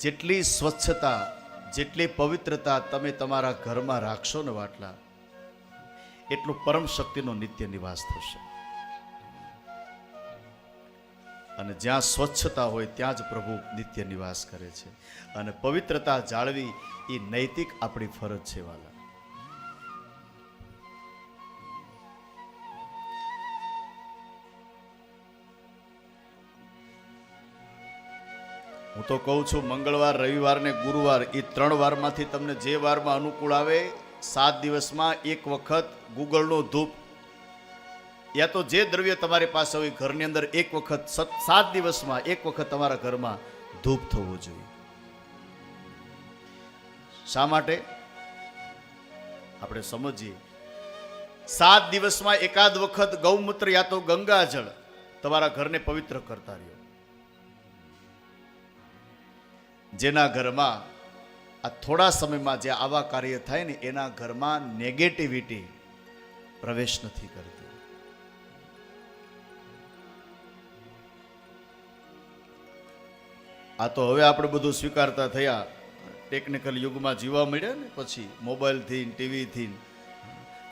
જેટલી સ્વચ્છતા, જેટલી પવિત્રતા તમે તમારા ઘરમાં રાખશો ને વાટલા, એટલું પરમ શક્તિનો નિત્ય નિવાસ થશે. અને જ્યાં સ્વચ્છતા હોય ત્યાં જ પ્રભુ નિત્ય નિવાસ કરે છે. અને પવિત્રતા જાળવી એ નૈતિક આપણી ફરજ છે, વાલા. હું તો કહું છું, મંગળવાર, રવિવાર ને ગુરુવાર એ ત્રણ વારમાંથી તમને જે વારમાં અનુકૂળ આવે, સાત દિવસમાં એક વખત ગૂગલનો ધૂપ. યા તો જે દ્રવ્ય તમારી પાસે હોય, ઘરની અંદર એક વખત સાત દિવસમાં એક વખત તમારા ઘરમાં ધૂપ થવું જોઈએ. શા માટે? આપણે સમજીએ. સાત દિવસમાં એકાદ વખત ગૌમૂત્ર યા તો ગંગાજળ તમારા ઘરને પવિત્ર કરતા રહ્યો. જેના ઘરમાં આ થોડા સમયમાં જે આવા કાર્ય થાય ને એના ઘરમાં નેગેટિવિટી પ્રવેશ નથી કરતી. આ તો હવે આપણે બધું સ્વીકારતા થયા. ટેકનિકલ યુગમાં જીવવા મળ્યા ને પછી મોબાઈલથી ટીવીથી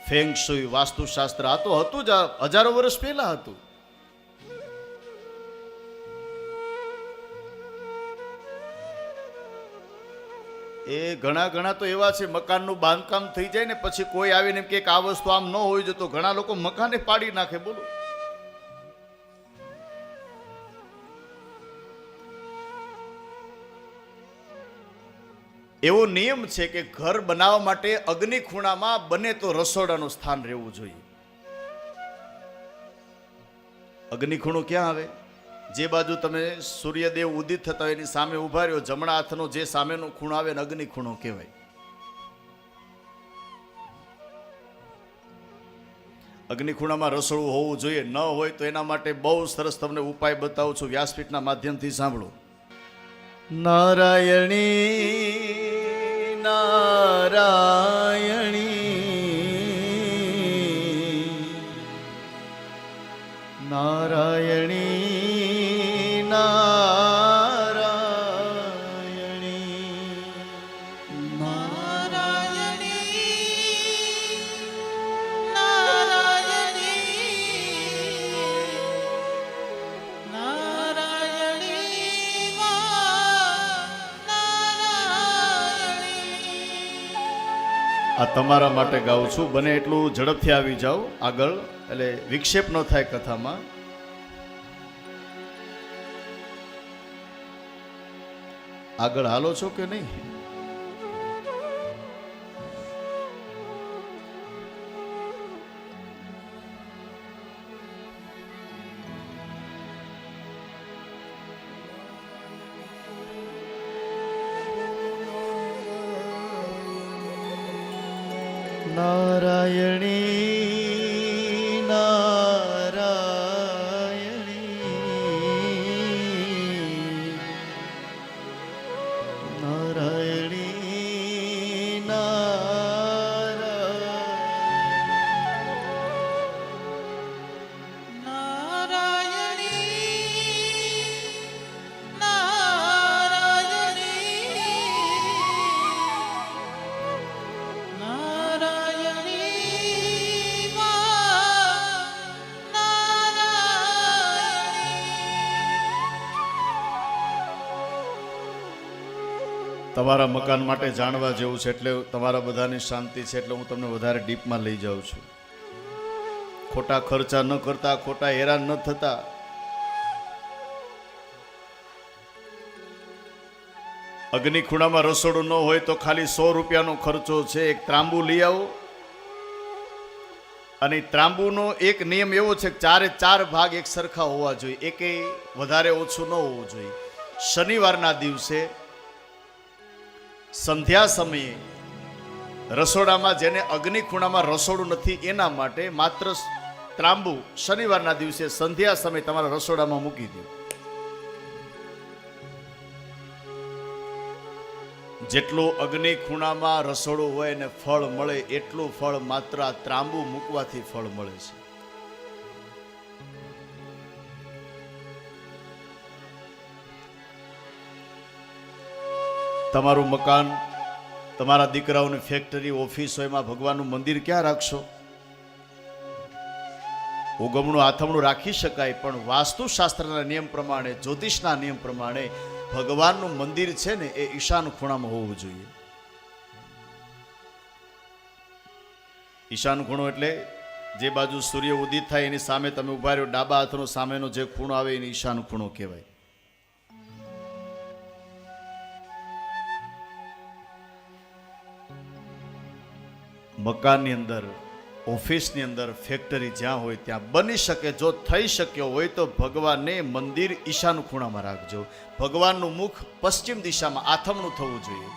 ફેંગ સુઈ વાસ્તુશાસ્ત્ર. આ તો હતું જ હજારો વર્ષ પહેલાં હતું. એ ઘણા ઘણા તો એવા છે, મકાનનું બાંધકામ થઈ જાય ને પછી કોઈ આવીને કે આ વસ્તુ આમ ન હોય જતો ઘણા લોકો મકાને પાડી નાખે, બોલો. એવો નિયમ છે કે ઘર બનાવવા માટે અગ્નિ ખૂણામાં બને તો રસોડાનું સ્થાન રહેવું જોઈએ. અગ્નિ ખૂણો ક્યાં આવે? જે બાજુ તમે સૂર્યદેવ ઉદિત થતા એની સામે ઊભા રહ્યો જમણા હાથનો જે સામેનો ખૂણો આવે અગ્નિ ખૂણો કહેવાય. અગ્નિ ખૂણામાં રસોડું હોવું જોઈએ, ન હોય તો એના માટે બહુ સરસ તમને ઉપાય બતાવું છું, વ્યાસપીઠના માધ્યમથી સાંભળો. નારાયણી નારાયણી નારાયણી. આ તમારા માટે ગાઉં છું. બને એટલું ઝડપથી આવી જાઓ. આગળ, એટલે વિક્ષેપ ન થાય કથામાં. આગળ હાલો છો કે નહીં? નારાયણી. તમારા મકાન માટે જાણવા જેવું છે એટલે તમારા બધાની શાંતિ છે એટલે હું તમને વધારે ડીપમાં લઈ જાઉં છું. ખોટા ખર્ચા ન કરતા, ખોટા હેરાન ન થતા. અગ્નિ ખૂણામાં રસોડું ન હોય તો ખાલી સો રૂપિયાનો ખર્ચો છે. એક ત્રાંબુ લઈ આવો. અને ત્રાંબુનો એક નિયમ એવો છે કે ચારે ચાર ભાગ એક સરખા હોવા જોઈએ. એકે વધારે ઓછું ન હોવું જોઈએ. શનિવારના દિવસે સંધ્યા સમયે રસોડામાં જેને અગ્નિ ખૂણામાં રસોડું નથી, એના માટે માત્ર ત્રાંબુ શનિવારના દિવસે સંધ્યા સમય તમારા રસોડામાં મૂકી દો. જેટલું અગ્નિ ખૂણામાં રસોડું હોય ને ફળ મળે, એટલું ફળ માત્ર ત્રાંબુ મૂકવાથી ફળ મળે છે. તમારું મકાન, તમારા દીકરાઓની ફેક્ટરી ઓફિસ હોય, એમાં ભગવાનનું મંદિર ક્યાં રાખશો? ઉગમણું આથમણું રાખી શકાય, પણ વાસ્તુશાસ્ત્રના નિયમ પ્રમાણે, જ્યોતિષના નિયમ પ્રમાણે, ભગવાનનું મંદિર છે ને, એ ઈશાન ખૂણામાં હોવું જોઈએ. ઈશાન ખૂણો એટલે જે બાજુ સૂર્ય ઉદિત થાય, એની સામે તમે ઊભા રહ્યો, ડાબા હાથનો સામેનો જે ખૂણો આવે, એને ઈશાન ખૂણો કહેવાય. મકાનની અંદર, ઓફિસની અંદર ફેક્ટરી જ્યાં હોય ત્યાં બની શકે, જો થઈ શક્યો હોય તો ભગવાનને મંદિર ઈશાન ખૂણામાં રાખજો. ભગવાનનું મુખ પશ્ચિમ દિશામાં આથમણું થવું જોઈએ.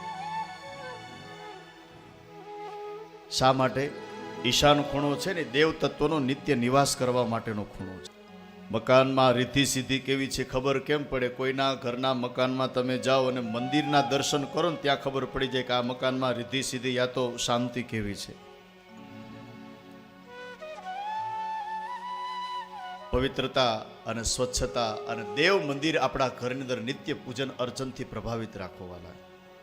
શા માટે? ઈશાન ખૂણો છે ને દેવ તત્વનો નિત્ય નિવાસ કરવા માટેનો ખૂણો છે. મકાનમાં રીતિ સીધી કેવી છે ખબર કેમ પડે? કોઈના ઘરના મકાનમાં તમે જાઓ અને મંદિરના દર્શન કરો ને ત્યાં ખબર પડી જાય કે આ મકાનમાં રીતિ સીધી યા તો શાંતિ કેવી છે. પવિત્રતા અને સ્વચ્છતા અને દેવ મંદિર આપણા ઘરની અંદર નિત્ય પૂજન અર્ચનથી પ્રભાવિત રાખવાના